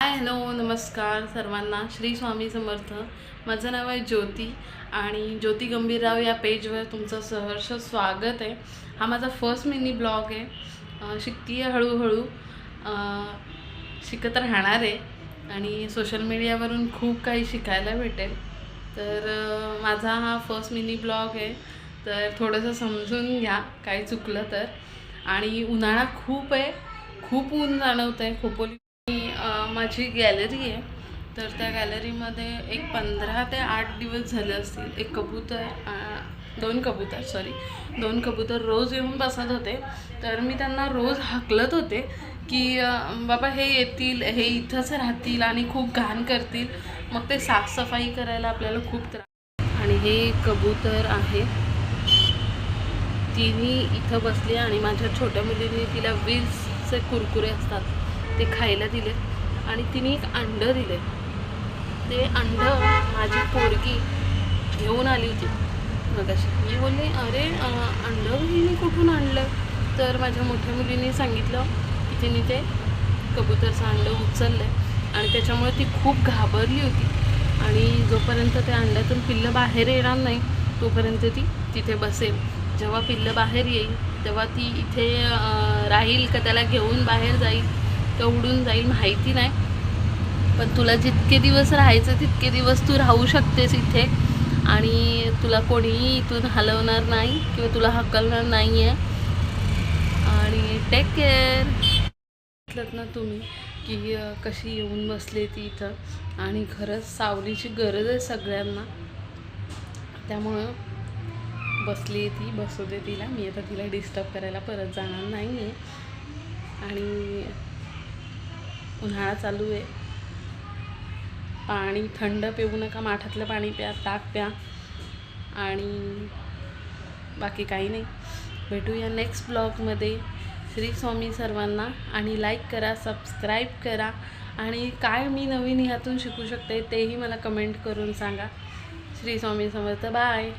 Hi hello नमस्कार सर्वांना. श्री स्वामी समर्थ. माझं नाव आहे ज्योती आणि ज्योती गंभीरराव या पेजवर तुमचं सहर्ष स्वागत आहे. हा माझा फर्स्ट मिनी ब्लॉग आहे. शिकती आहे हळूहळू. शिकत राहणार आहे आणि सोशल मीडियावरून खूप काही शिकायला भेटेल. तर माझा हा फर्स्ट मिनी ब्लॉग आहे. तर थोडंसं समजून घ्या काही चुकलं तर. आणि उन्हाळा खूप आहे. खूप ऊन जाणवतं आहे खोपोली माझी गॅलरी आहे. तर त्या गॅलरीमध्ये एक पंधरा ते आठ दिवस झाले असतील. एक कबूतर दोन कबूतर सॉरी दोन कबूतर रोज येऊन बसत होते. तर मी त्यांना रोज हाकलत होते की बाबा हे येतील हे इथंच राहतील आणि खूप घाण करतील. मग ते साफसफाई करायला आपल्याला खूप त्रास. आणि हे कबूतर आहे. तिने इथं बसली आणि माझ्या छोट्या मुलीने तिला वीजचे कुरकुरे असतात ते खायला दिले आणि तिने एक अंडं दिले. ते अंडं माझी पोरगी घेऊन आली होती. मगाशी. मी बोलले अरे अंडं हिने कुठून आणलं? तर माझ्या मोठ्या मुलीने सांगितलं की तिने ते कबूतरचं अंडं उचललं आणि त्याच्यामुळे ती खूप घाबरली होती. आणि जोपर्यंत त्या अंड्यातून पिल्लं बाहेर येणार नाही तोपर्यंत ती तिथे बसेल. जेव्हा पिल्लं बाहेर येईल तेव्हा ती इथे राहील का त्याला घेऊन बाहेर जाईल? का उडून जाईल माहिती नाही. पण तुला जितके दिवस राहायचं तितके दिवस तू राहू शकतेस इथे. आणि तुला कोणीही इथून हलवणार नाही किंवा तुला हकलणार नाही आहे आणि टेक केअर म्हटलं ना तुम्ही की कशी येऊन बसली ती इथं. आणि खरंच सावलीची गरज आहे सगळ्यांना. त्यामुळं बसली आहे ती बसू दे तिला. मी आता तिला डिस्टर्ब करायला परत जाणार नाही आहे आणि उन्हाळा चालू आहे. पाणी थंड पिऊ नका माठातलं पाणी प्या ताक प्या. आणि बाकी काही नाही. भेटूया नेक्स्ट ब्लॉगमध्ये श्री स्वामी सर्वांना आणि लाईक करा सबस्क्राईब करा. आणि काय मी नवीन ह्यातून शिकू शकते तेही मला कमेंट करून सांगा. श्री स्वामी समर्थ. बाय